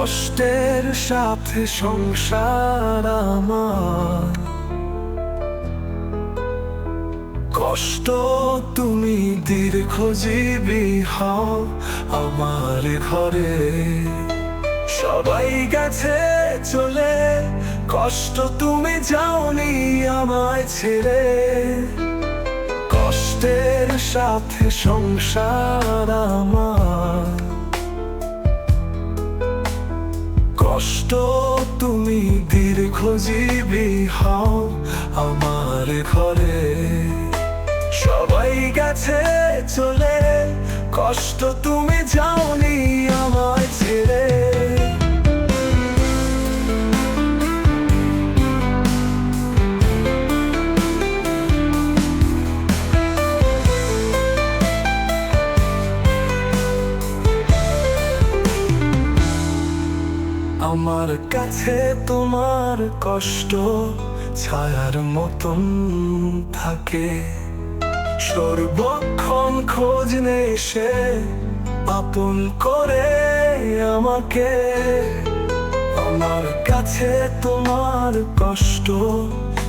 কষ্টের সাথে সংসার আমার। কষ্ট তুমি দীর্ঘজীবী হও আমার ঘরে। সবাই গেছে চলে, কষ্ট তুমি যাওনি আমায় ছেড়ে। কষ্টের সাথে সংসার আমার। কষ্ট তুমি দীর্ঘজীবী হও আমার ঘরে। সবাই গেছে চলে কষ্ট তুমি যাওনি আমার কাছে তোমার কষ্ট ছায়ার মতন থাকে। সর্বক্ষণ খোঁজ নেই সে আপন করে আমাকে। আমার কাছে তোমার কষ্ট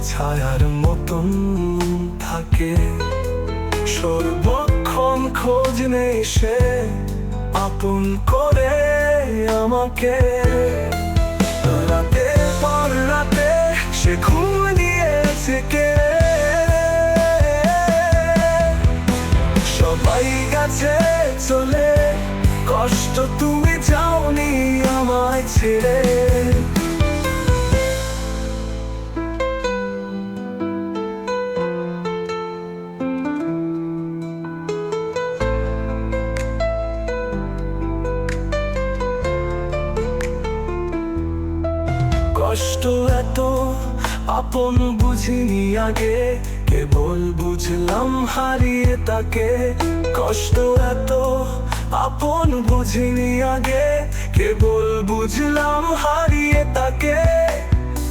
ছায়ার মতন থাকে। সর্বক্ষণ খোঁজ নেই সে আপন করে আমাকে। রাতে পর রাতে সে ঘুম কে? সবাই গেছে চলে, কষ্ট তুমি যাওনি আমায় ছেড়ে। কষ্ট এত, আপন বুঝিনি আগে। কেবল বুঝলাম হারিয়ে তাকে। কষ্ট এত, আপন বুঝিনি আগে। কেবল বুঝলাম হারিয়ে তাকে।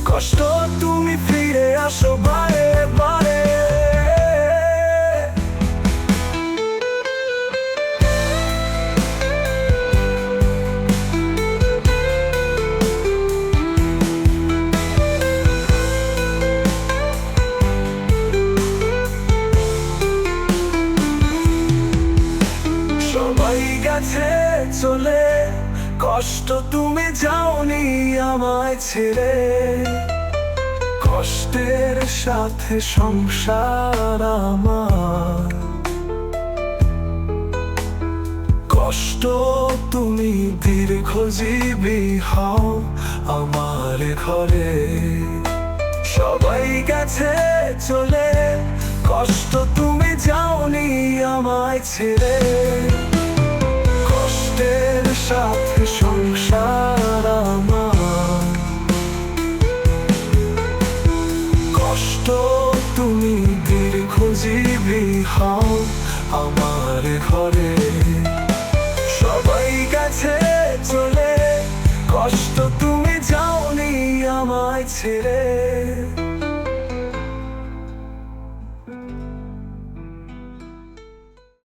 কষ্ট তুমি ফিরে আসো সবাই গেছে চলে, কষ্ট তুমি যাওনি আমায় ছেড়ে। কষ্টের সাথে সংসার আমার। কষ্ট তুমি দীর্ঘজীবী হও আমার ঘরে। সবাই গেছে চলে, কষ্ট তুমি যাওনি আমায় ছেড়ে। আমার ঘরে। সবাই গেছে চলে কষ্ট তুমি যাওনি আমায় ছেড়ে।